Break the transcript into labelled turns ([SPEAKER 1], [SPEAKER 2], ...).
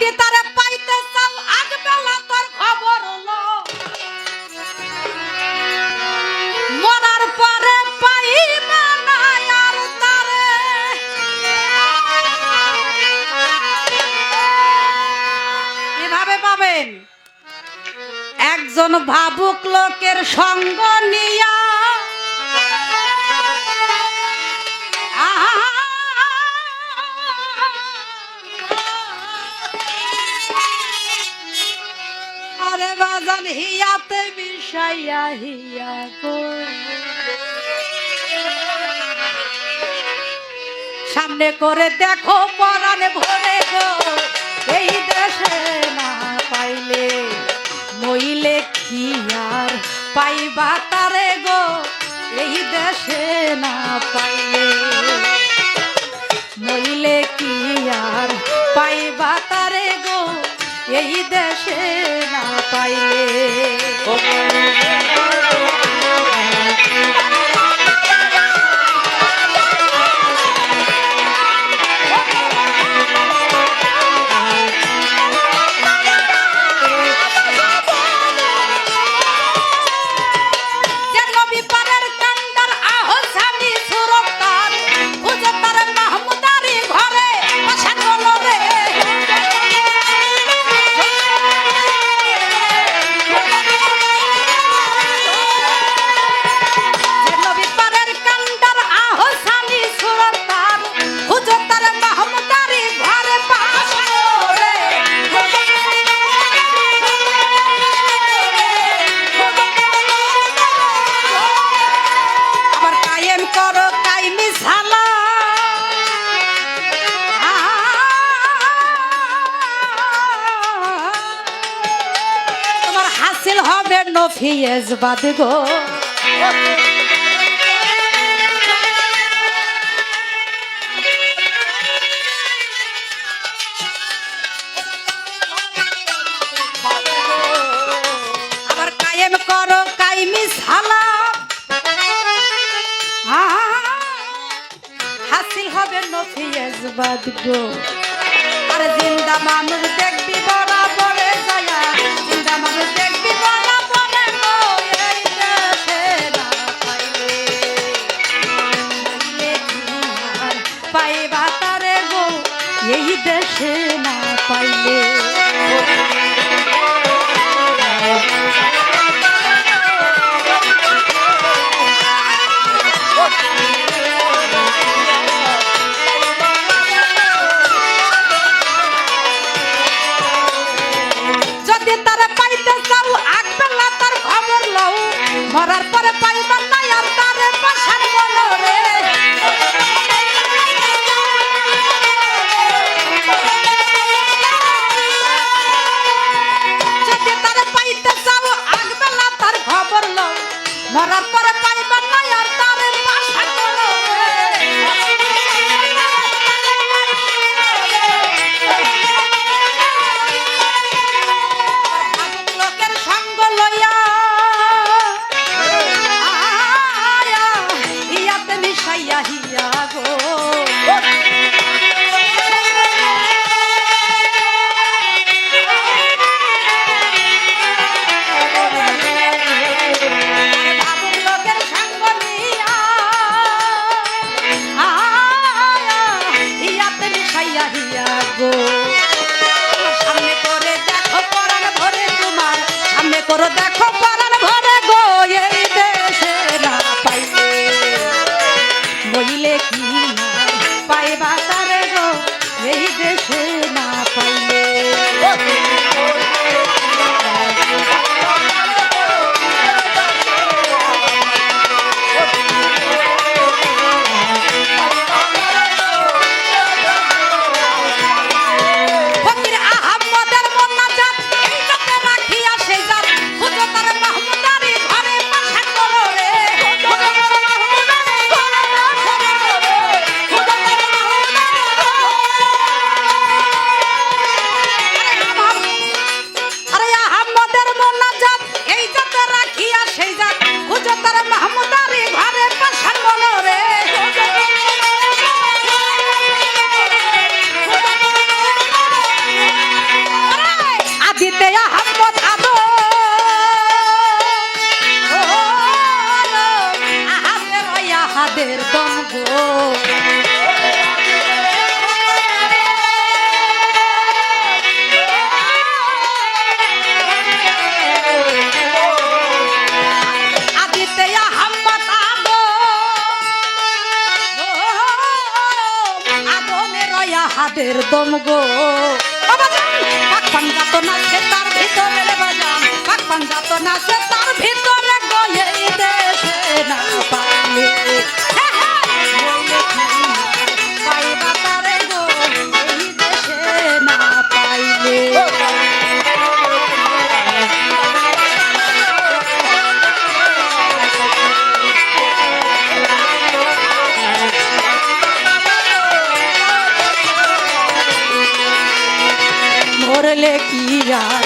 [SPEAKER 1] যদি পাইতে চাও আগ বেলা তোর খবর লো। মরার পরে পাবেন। একজন ভাবুক লোকের সঙ্গ নিয়া সামনে করে দেখো পরাণ ভরে গো। এই দেশে না পাইলে নইলে কি আর পাইবা তারে গো? এই দেশে না পাইলে নইলে কি আর পাইবা তারে গো? এই দেশে না পাইলে Oh, হাসিল হবে নফিয়েজ বাদ গো। আর জিন্দা মানুষ দেখবি বড়া বড়ে জিন্দা মানুষ দেখবি এই দেশে না পাইলে যদি তারা পাইতে চাও আগবেলা তার খবর লও। মরার পরে ay, ay. চাঁদের দম গো। পাক পাঞ্জাত না সে তার ভিতরে বাজান পাক পাঞ্জাত না সে তার ভিতরে গো। দেশে না মরলে কি আর পাইবা